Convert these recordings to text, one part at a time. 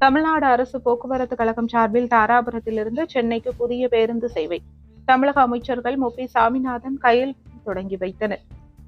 தமிழ்நாடு அரசு போக்குவரத்து கழகம் சார்பில் தாராபுரத்திலிருந்து சென்னைக்கு புதிய பேருந்து சேவை. தமிழக அமைச்சர்கள் மு. பி. சாமிநாதன் கையில் தொடங்கி வைத்தனர்.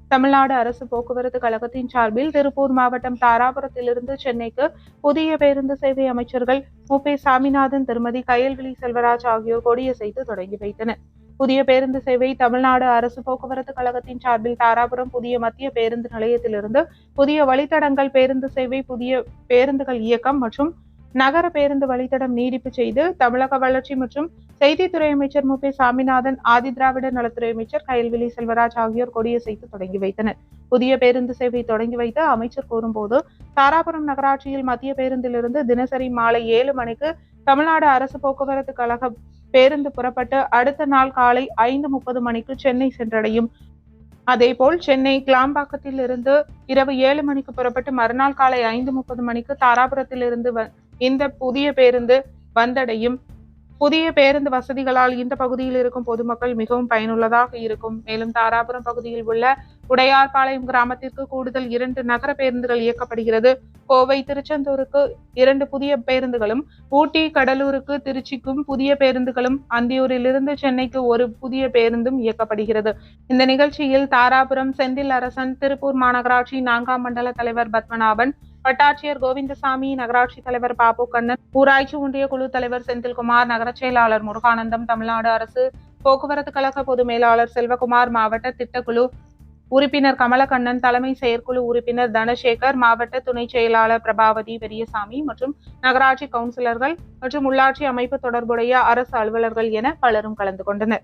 தமிழ்நாடு அரசு போக்குவரத்து கழகத்தின் சார்பில் திருப்பூர் மாவட்டம் தாராபுரத்திலிருந்து சென்னைக்கு புதிய பேருந்து சேவை அமைச்சர்கள் மு. பி. சாமிநாதன் திருமதி கயல்விழி செல்வராஜ் ஆகியோர் கொடியசைத்து தொடங்கி வைத்தனர். புதிய பேருந்து சேவை தமிழ்நாடு அரசு போக்குவரத்து கழகத்தின் சார்பில் தாராபுரம் புதிய மத்திய பேருந்து நிலையத்திலிருந்து புதிய வழித்தடங்கள் பேருந்து சேவை புதிய பேருந்துகள் இயக்கம் மற்றும் நகர பேருந்து வழித்தடம் நீடிப்பு செய்து தமிழக வளர்ச்சி மற்றும் செய்தித்துறை அமைச்சர் மு. பி. சாமிநாதன் ஆதிதிராவிட நலத்துறை அமைச்சர் கயல்விழி செல்வராஜ் ஆகியோர் கொடியசைத்து தொடங்கி வைத்தனர். புதிய பேருந்து சேவை தொடங்கி வைத்து அமைச்சர் கூறும்போது தாராபுரம் நகராட்சியில் மத்திய பேருந்திலிருந்து தினசரி மாலை ஏழு மணிக்கு தமிழ்நாடு அரசு போக்குவரத்து கழக பேருந்து புறப்பட்டு அடுத்த நாள் காலை ஐந்து முப்பது மணிக்கு சென்னை சென்றடையும். அதேபோல் சென்னை கிளாம்பாக்கத்தில் இருந்து இரவு ஏழு மணிக்கு புறப்பட்டு மறுநாள் காலை ஐந்து முப்பது மணிக்கு தாராபுரத்திலிருந்து வ- இந்த புதிய பேருந்து வந்தடையும். புதிய பேருந்து வசதிகளால் இந்த பகுதியில் இருக்கும் பொதுமக்கள் மிகவும் பயனுள்ளதாக இருக்கும். மேலும் தாராபுரம் பகுதியில் உள்ள உடையார்பாளையம் கிராமத்திற்கு கூடுதல் இரண்டு நகர பேருந்துகள் இயக்கப்படுகிறது. கோவை திருச்செந்தூருக்கு இரண்டு புதிய பேருந்துகளும் ஊட்டி கடலூருக்கு திருச்சிக்கும் புதிய பேருந்துகளும் அந்தியூரிலிருந்து சென்னைக்கு ஒரு புதிய பேருந்தும் இயக்கப்படுகிறது. இந்த நிகழ்ச்சியில் தாராபுரம் செந்தில் அரசன் திருப்பூர் மாநகராட்சி நான்காம் மண்டல தலைவர் பத்மநாபன் வட்டாட்சியர் கோவிந்தசாமி நகராட்சி தலைவர் பாபு கண்ணன் ஊராட்சி ஒன்றிய குழு தலைவர் செந்தில்குமார் நகரச் செயலாளர் முருகானந்தம் தமிழ்நாடு அரசு போக்குவரத்து கழக பொது மேலாளர் செல்வகுமார் மாவட்ட திட்டக்குழு உறுப்பினர் கமலக்கண்ணன் தலைமை செயற்குழு உறுப்பினர் தனசேகர் மாவட்ட துணை செயலாளர் பிரபாவதி பெரியசாமி மற்றும் நகராட்சி கவுன்சிலர்கள் மற்றும் உள்ளாட்சி அமைப்பு தொடர்புடைய அரசு அலுவலர்கள் என பலரும் கலந்து கொண்டனர்.